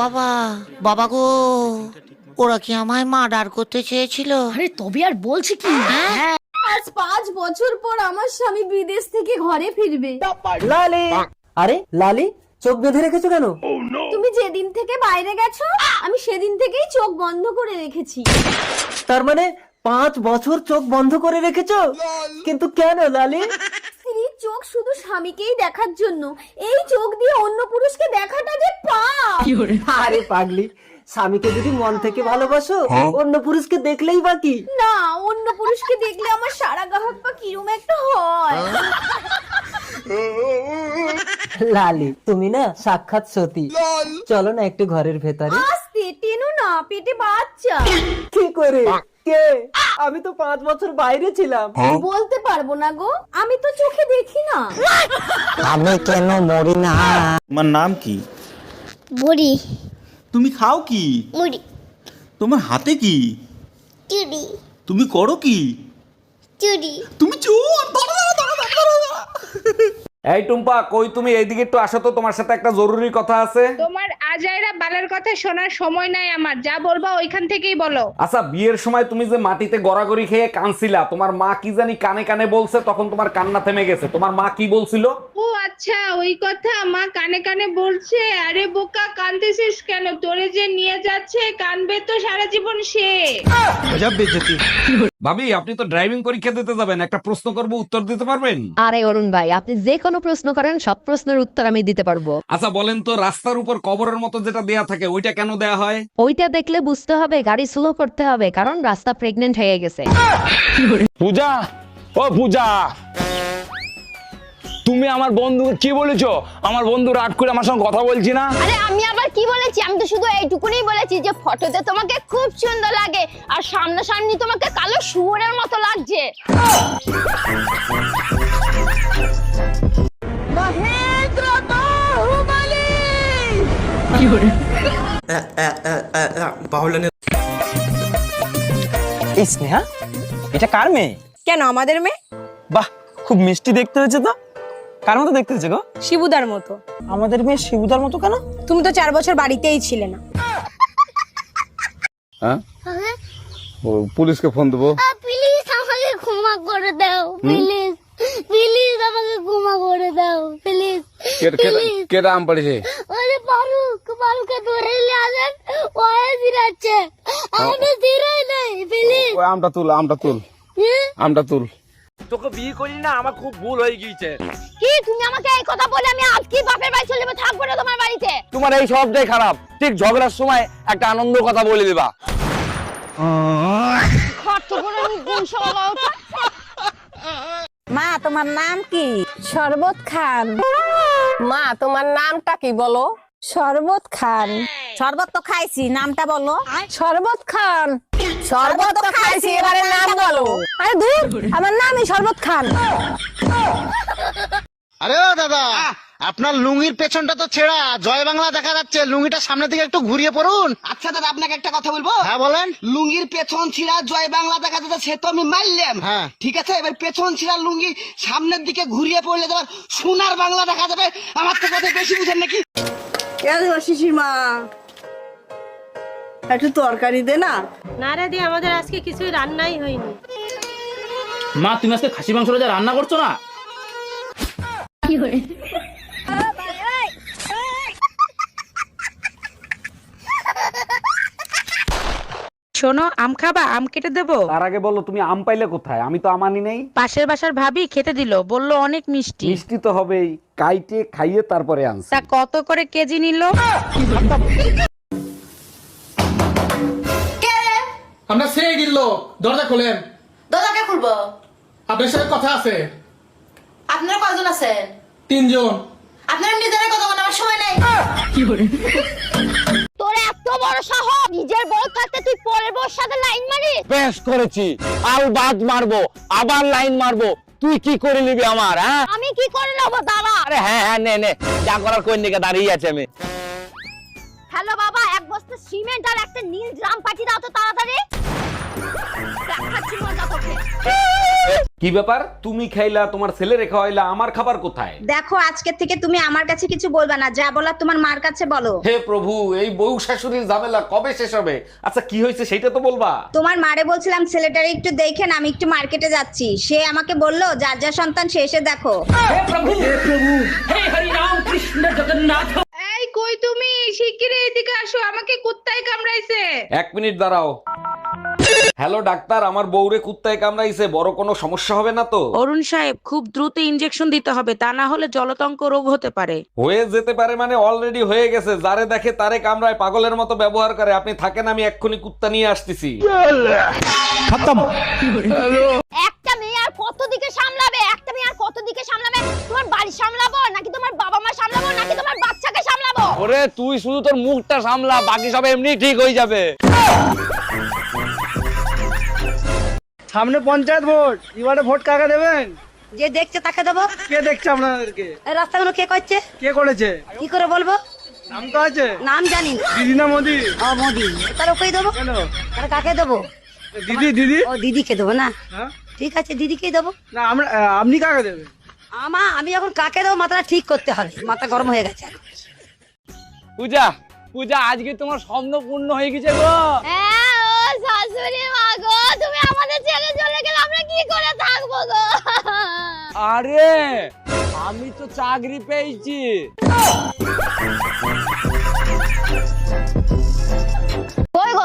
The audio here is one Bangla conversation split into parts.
বাবা বাবা গো ওরা কি আমায় মার্ডার করতে চেয়েছিল? আরে তবে আর বলছি কি? হ্যাঁ। আজ পাঁচ বছর পর আমার স্বামী বিদেশ থেকে ঘরে ফিরবে। লালি! আরে লালি চোখ বেঁধে রেখেছো কেন? তুমি যেদিন থেকে বাইরে গেছো আমি সেদিন থেকেই চোখ বন্ধ করে রেখেছি। তার মানে পাঁচ বছর চোখ বন্ধ করে রেখেছো? কিন্তু কেন লালি? চোখ শুধু স্বামীকেই দেখার জন্য। এই চোখ দিয়ে অন্য পুরুষকে দেখাটা যে পাপ! আরে পাগলি স্বামীকে যদি মন থেকে ভালোবাসো অন্য পুরুষকে দেখলেই বাকি না অন্য পুরুষকে দেখলে আমার সারা গাহক পা কিরম একটা হয়। লালি তুমি না সাক্ষাৎ সতী। চলো না একটু ঘরের ভেতরে। আস্তে টেনো না পেটে বাচ্চা। কি করে? কে? আমি তো পাঁচ বছর বাইরে ছিলাম। বলতে পারব না গো। আমি তো চোখে দেখি না। আমি কেন মরি না? তোমার নাম কি? বুড়ি। তুমি খাও কি? মুড়ি। তোমার হাতে কি? চুড়ি। তুমি করো কি? চুড়ি। তুমি চোর এই টুম্পা কই তুমি? এইদিকে একটু আসো তো তোমার সাথে একটা জরুরি কথা আছে। তোমার আজাইরা বালের কথা শোনার সময় নাই আমার যা বলবা ওইখান থেকেই বলো। আচ্ছা বিয়ের সময় তুমি যে মাটিতে গড়াগড়ি খেয়ে কানছিলা তোমার মা কি জানি কানে কানে বলছে তখন তোমার কান্না থেমে গেছে। তোমার মা কি বলছিল? ও আচ্ছা ওই কথা মা কানে কানে বলছে আরে বোকা কানতেছিস কেন? তোরে যে নিয়ে যাচ্ছে কানবে তো সারা জীবন সে। ভাবি আপনি তো ড্রাইভিং পরীক্ষা দিতে যাবেন একটা প্রশ্ন করব উত্তর দিতে পারবেন? আরে অরুণ ভাই আপনি যে কোনো প্রশ্ন করেন সব প্রশ্নের উত্তর আমি দিতে পারব। আচ্ছা বলেন তো রাস্তার উপর কবরের মতো যেটা দেয়া থাকে ওইটা কেন দেয়া হয়? ওইটা দেখলে বুঝতে হবে গাড়ি স্লো করতে হবে কারণ রাস্তা প্রেগনেন্ট হয়ে গেছে। পূজা ও পূজা। তুমি আমার বন্ধুকে কি বলেছ? আমার বন্ধু রাগ করে আমার সঙ্গে কথা বলছি না? আরে আমি আবার কি বলেছি? আমি তো শুধু এইটুকুনি বলেছি যে ফটোতে তোমাকে খুব সুন্দর লাগে আর সামনাসামনি তোমাকে কালো শুয়োরের মতো লাগছে। মহেন্দ্র বাহুবলী! এই স্নেহা এটা কার মেয়ে? কেন আমাদের মেয়ে? বাহ খুব মিষ্টি দেখতে হয়েছে তো। কার মতো দেখতে হয়েছে গো? শিবুদার মতো। আমাদের মেয়ে শিবুদার মতো কেন? তুমি তো চার বছর বাড়িতেই ছিলে না। পুলিশকে ফোন দেবো। প্লিজ আমাকে ক্ষমা করে দাও প্লিজ প্লিজ আমাকে ক্ষমা করে দাও প্লিজ কেটা আম পড়েছে? ওরে ফারুক ফারুককে ধরে নিয়ে আসেন। ওয়ে দিরাচ্ছে আমি দিরাই নাই প্লিজ আমটা তুল আমটা তুল। আমটা তুল। তোকে বিয়ে করি না আমার খুব ভুল হয়ে গিয়েছে। কি তুমি আমাকে এই কথা বলে আমি আজকে বাপের বাড়ি চলে যাব? থাকব না তোমার বাড়িতে? তোমার এই সবটাই খারাপ। ঠিক ঝগড়ার সময় একটা আনন্দ কথা বলে দিবা। গুণ মা তোমার নাম কি? শরবত খান। মা তোমার নামটা কি বলো? শরবত খান। শরবত তো খাইছি নামটা বলো। শরবত খান। শরবত তো খাইছি এবারে নাম বলো। আরে দূর আমার নামই শরবত খান। আরে দাদা আপনার লুঙ্গির পেছনটা তো ছেঁড়া জয় বাংলা দেখা যাচ্ছে লুঙ্গিটা সামনে থেকে একটু ঘুরিয়ে পড়ুন। আচ্ছা দাদা আপনাকে একটা কথা বলব? হ্যাঁ বলেন। লুঙ্গির পেছন ছিঁড়া জয় বাংলা দেখা যাচ্ছে সে তো আমি মারলাম। হ্যাঁ। ঠিক আছে এবার পেছন ছিঁড়া লুঙ্গি সামনের দিকে ঘুরিয়ে পড়লে তোমার সোনার বাংলা দেখা যাবে। আমার তো কথা বেশি বুঝেন নাকি? শিশির মা? একটু তরকারি দে না। না রে দি আমাদের আজকে কিছুই রান্নাই হয়নি। মা তুমি আজকে খাসি মাংসটা যা রান্না করছ না? শোনো আম খাবা? আম কেটে দেবো? তার আগে বলো তুমি আম পাইলে কোথায়? আমি তো আমানি নেই। পাশের বাসার ভাবি খেতে দিল বলল অনেক মিষ্টি। মিষ্টি তো হবেই। কাইটে খাইয়ে তারপরে আনছি। তা কত করে কেজি নিল? আমরা সেই দিল দরজা খোলেন। দাদাকে খুলবো? আপনার সাথে কথা আছে। আপনারা কয়জন আছেন? তিনজন। আপনারা নিজেরা কথা বলার সময় নেই। তোর এত বড় সাহস নিজের বউ থাকতে তুই পরের বউর সাথে লাইন মারিস? বেশ করেছি। আল বাদ মারবো আবার লাইন মারবো। তুই কি করে নিবি আমার হ্যাঁ? আমি কি করে নেব দাঁড়া আরে হ্যাঁ হ্যাঁ নে নে। যা করার কোন দিকে দাঁড়িয়ে আছে আমি। হ্যালো বাবা এক বস্তা সিমেন্ট আর একটা নীল ড্রাম পাঠিয়ে দাও তো তাড়াতাড়ি। দেখাচ্ছি মজা তোকে কি ব্যাপার? তুমি খাইলা তোমার ছেলে রেখা হইলা আমার খাবার কোথায়? দেখো আজকে থেকে তুমি আমার কাছে কিছু বলবা না যা বলার তোমার মার কাছে বলো। হে প্রভু এই বউ শাশুড়ির ঝামেলা কবে শেষ হবে? আচ্ছা কি হয়েছে সেটা তো বলবা। তোমার মারে বলছিলাম ছেলেটারে একটু দেখেন আমি একটু মার্কেটে যাচ্ছি। সে আমাকে বলল যার যা সন্তান সে এসে দেখো। এই কই তুমি? শিগগিরই এদিকে আসো আমাকে কুত্তায় কামড়াইছে। এক মিনিট দাঁড়াও। হ্যালো ডাক্তার আমার বউরে কুত্তায় কামড়াইছে বড় কোনো সমস্যা হবে না তো? অরুণ সাহেব খুব দ্রুত ইনজেকশন দিতে হবে তা না হলে জলতঙ্ক রোগ হতে পারে। হয়ে যেতে পারে মানে অলরেডি হয়ে গেছে যারে দেখে তারে কামড়ায় পাগলের মতো ব্যবহার করে। আপনি থাকেন আমি এক্ষুনি কুত্তা নিয়ে আসতেছি। একটা মেয়ে আর কত দিকে সামলাবে? ওরে তুই শুধু তোর মুখটা সামলা বাকি সব এমনি ঠিক হয়ে যাবে। সামনে পঞ্চায়েত ভোট এবারে ভোট কাকে দেবেন? যে দেখছে তাকে দেবো। কে দেখছে আপনাদেরকে? এই রাস্তাগুলো কে করছে? কে করেছে? কি করে বলব? নাম তো আছে? নাম জানি না। দিদি না মোদি? ও মোদি। তার ওকেই দেবো? কেন? তাহলে কাকে দেবো? দিদি দিদি? ও দিদিকে দেবো না? হ্যাঁ? ঠিক আছে দিদিকেই দেবো। না আমরা আহ, আপনি কাকে দেবেন? আমা আমি এখন কাকে দেবো মাথাটা ঠিক করতে হবে। মাথা গরম হয়ে গেছে পূজা পূজা আজকে তোমার স্বপ্ন পূর্ণ হয়ে গেছে গো। হ্যাঁ ও শাশুড়ি মা গো তুমি আমাদের ছেড়ে চলে গেলে আমরা কি করে থাকব গো? আরে আমি তো চাকরি পেয়েছি।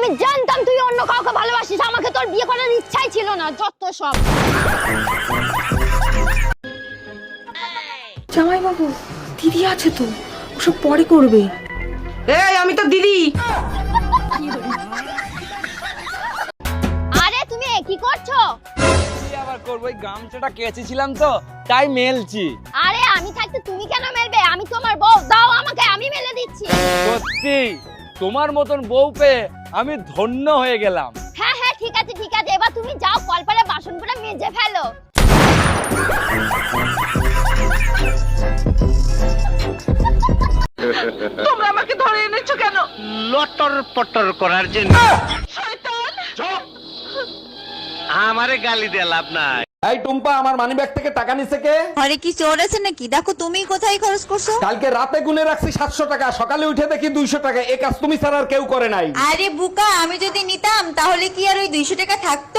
আমি জানতাম তুই অন্য কাউকে ভালোবাসিস আমাকে তোর বিয়ে করার ইচ্ছাই ছিল না যত সব। জামাই বাবু দিদি আছে তো ওসব পরে করবে। এই আমি তো দিদি। আরে তুমি কি করছ? কি আবার করব? ওই গামছাটা কেচেছিলাম তো তাই মেলছি। আরে আমি থাকতে তুমি কেন মেলবে? আমি তোমার বউ দাও আমাকে আমি মেলে দিচ্ছি। সত্যি? তোমার মতন বউ পেয়ে আমি ধন্য হয়ে গেলাম। হ্যাঁ হ্যাঁ ঠিক আছে ঠিক আছে। এবার তুমি যাও কলপারে বাসন করে মেজে ফেলো। তোমরা আমাকে ধরে এনেছো কেন? লটর পটর করার জন্য। আমারে গালি দিয়ে লাভ নাই। এই টুম্পা আমার মানি ব্যাগ থেকে টাকা নিছে কে? আরে কি চোর আছে নাকি? দেখো তুমি কোথায় খরচ করছ? কালকে রাতে গুনে রাখছি সাতশো টাকা সকালে উঠে দেখি দুইশো টাকা। এ কাজ তুমি ছাড়া আর কেউ করে নাই। আরে বুকা আমি যদি নিতাম তাহলে কি আর ওই দুইশো টাকা থাকতো?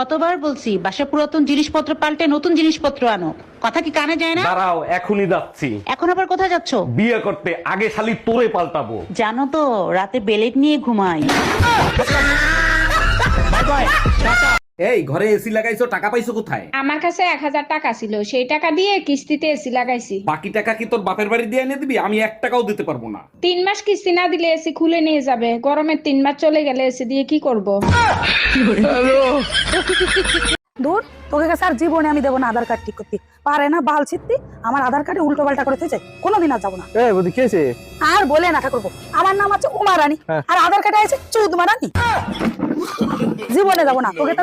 কতবার বলছি বাসা পুরাতন জিনিসপত্র পাল্টে নতুন জিনিসপত্র আনো। কথা কি কানে যায় না? দাঁড়াও এখনই যাচ্ছি। এখন আবার কোথায় যাচ্ছ? বিয়ে করতে আগে শালি তোরে পাল্টাবো। জানো তো রাতে বেলেট নিয়ে ঘুমাই। এই ঘরে এসি লাগাইছো টাকা পাইছো কোথায়? আমার কাছে এক হাজার টাকা ছিল সেই টাকা দিয়ে কিস্তিতে এসি লাগাইছি। বাকি টাকা কি তোর বাপের বাড়ি দিয়ে এনে দিবি? আমি এক টাকাও দিতে পারব না। তিন মাস কিস্তি না দিলে এসি খুলে নিয়ে যাবে। গরমের তিন মাস চলে গেলে এসি দিয়ে কি করব? দূর তোকে কাছে আর জীবনে আমি দেবো না আধার কার্ড ঠিক করতে। পারে না বাল ছিত্তি আমার আধার কার্ডে উল্টো পাল্টা করে থেকে কোনোদিন আর যাব না। এই বুদ্ধি খেয়েছে আর বলে না ঠাকুর আমার নাম আছে উমা রানী। আর আধার কার্ডে আছে চৌধুমা রানী। জীবনে যাব না তোকে তো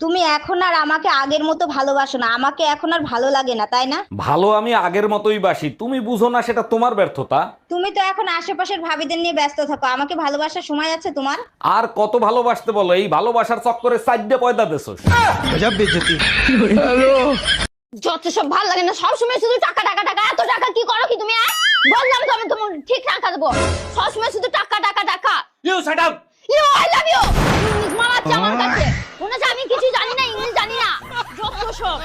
তুমি এখন আর আমাকে আগের মতো ভালোবাসো না। আমাকে এখন আর ভালো লাগে না তাই না? ভালো আমি আগের মতোই বাসি। তুমি বুঝো না সেটা তোমার ব্যর্থতা। তুমি তো এখন আশেপাশের ভাবিদের নিয়ে ব্যস্ত থাকো। আমাকে ভালোবাসার সময় আছে তোমার? আর কত ভালোবাসতে বলো এই ভালোবাসার চক্করে সাইডে পয়দা দেছো। যত সব ভালো লাগে না সবসময় শুধু টাকা টাকা টাকা। এত টাকা কি করো কি তুমি বললাম তো আমি তোমার ঠিক টাকা দেবো সবসময় শুধু টাকা টাকা টাকা। You shut up you I love you মারাচ্ছে আমার কাছে। কিছু জানি না ইংলিশ জানি না। যত সব।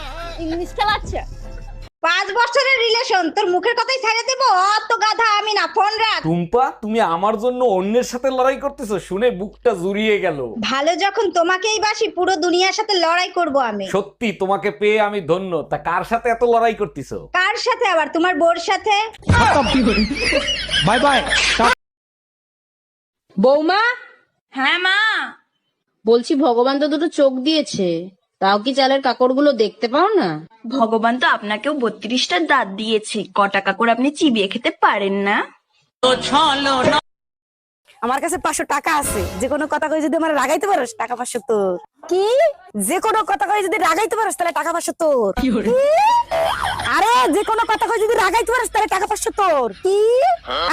ইংলিশ খেলাচ্ছে। পাঁচ বছরের রিলেশন তোর মুখের কথাই ছেড়ে দেবো? অত গাধা আমি না ফোন রাখ। টুম্পা তুমি আমার জন্য অন্যের সাথে লড়াই করতেছো শুনে বুকটা জুড়িয়ে গেল। ভালো যখন তোমাকেই বাসি পুরো দুনিয়ার সাথে লড়াই করব আমি। সত্যি তোমাকে পেয়ে আমি ধন্য। তা কার সাথে এত লড়াই করতেছো? কার সাথে আবার? তোমার বোর সাথে? বাই বাই বৌমা? হ্যাঁ মা। বলছি ভগবান তো দুটো চোখ দিয়েছে। তাও কি চালের কাকড়গুলো দেখতে পাও না? ভগবান তো আপনাকেও বত্রিশটা দাঁত দিয়েছে। কটা কাকড় আপনি চিবিয়ে খেতে পারেন না? আমার কাছে পাঁচশো টাকা আছে। যে কোনো কথা কই যদি আমার রাগাইতে পারোস টাকা পাঁচশো তোর। কি? যে কোনো কথা কই যদি রাগাইতে পারোস তাহলে টাকা পাঁচশো তোর। কি? আরে যে কোনো কথা কই যদি রাগাইতে পারোস তাহলে টাকা পাঁচশো তোর। কি?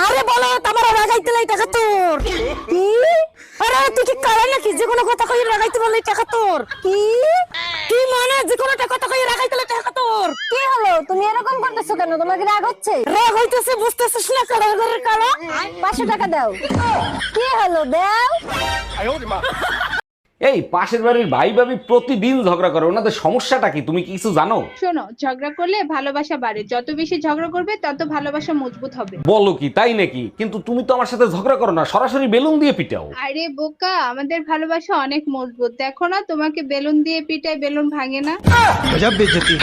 আরে বলো তোমার রাগাইতে লাই টাকা তোর। কি? আরে তুই কি করে নাকি? যে কোনো কথা কই রাগাইতে বললে টাকা তোর। কি? কি মানে? যে কোনো কথা কই রাগাইতে লাই টাকা তোর। কি হলো? তুমি এরকম করতেছো কেন? তোমার কি রাগ হচ্ছে? রাগ হইতেছে বুঝতেছিস না ঘরের কালো? পাঁচশো টাকা দাও। কি হলো? দাও। এই পাশের বাড়ির ভাই ভাবি প্রতিদিন ঝগড়া করে ওনাদের সমস্যাটা কি? তুমি কি কিছু জানো? শোনো ঝগড়া করলে ভালোবাসা বাড়ে। যত বেশি ঝগড়া করবে তত ভালোবাসা মজবুত হবে। বলো কি তাই নাকি? কিন্তু তুমি তো আমার সাথে ঝগড়া করো না সরাসরি বেলুন দিয়ে পিটাও। আরে বোকা আমাদের ভালোবাসা অনেক মজবুত। দেখো না তোমাকে বেলুন দিয়ে পিটায় বেলুন ভাঙে না। গজব বেজতি।